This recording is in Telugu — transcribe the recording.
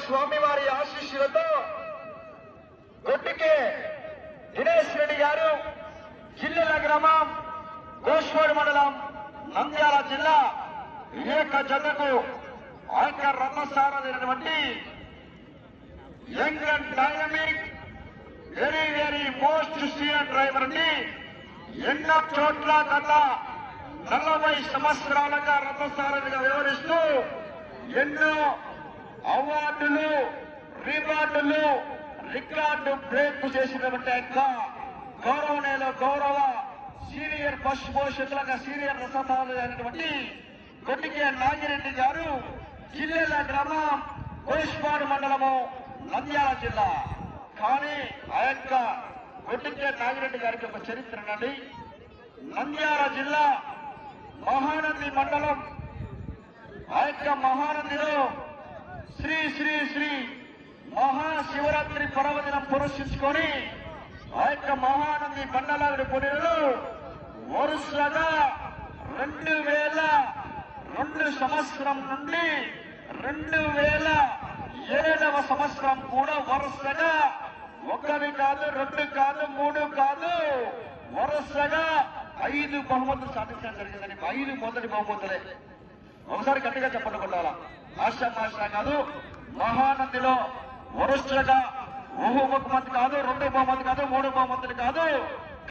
స్వామి వారి ఆశీస్సులతో గొట్టికే దినేష్ రెడ్డి గారు జిల్లెల గ్రామం గోష్వాడు మండలం నంద్యాల జిల్లా ఏక జతకు ఆయన రథసారైనటువంటి young and dynamic very very most senior డ్రైవర్ని ఎన్నో చోట్ల గత నలభై సంవత్సరాలుగా రథసారథిగా వ్యవహరిస్తూ ఎన్నో అవార్డులు రివార్డులు రికార్డు బ్రేక్ చేసినటువంటి యొక్క నేల గౌరవ సీనియర్ బస్ భవిష్యత్తులకు సీనియర్ రసతాలు అయినటువంటి కొట్టికే నాగిరెడ్డి గారు జిల్లెల గ్రామం కోష్పాడు మండలము నంద్యాల జిల్లా. కానీ ఆ యొక్క కొట్టికే నాగిరెడ్డి గారికి ఒక చరిత్ర నండి నంద్యాల జిల్లా మహానంది మండలం ఆ యొక్క మహానందిలో మహాశివరాత్రి పర్వదినం పురస్కరించుకొని ఆ యొక్క మహానంది బండలాగుడి పొడిలో వరుసగా రెండు వేల రెండు సంవత్సరం నుండి రెండు వేల ఏడవ సంవత్సరం కూడా వరుసగా ఒకటి కాదు రెండు కాదు మూడు కాదు వరుసగా ఐదు బహుమతులు సాధించడం జరిగిందని ఐదు మొదటి బహుమతులే. ఒకసారి గట్టిగా చెప్పండి కొట్టాలా? ఆశ కాదు మహానందిలో వరుసగా ఒక బహుమతి కాదు రెండు బహుమతి కాదు మూడు బహుమతులు కాదు.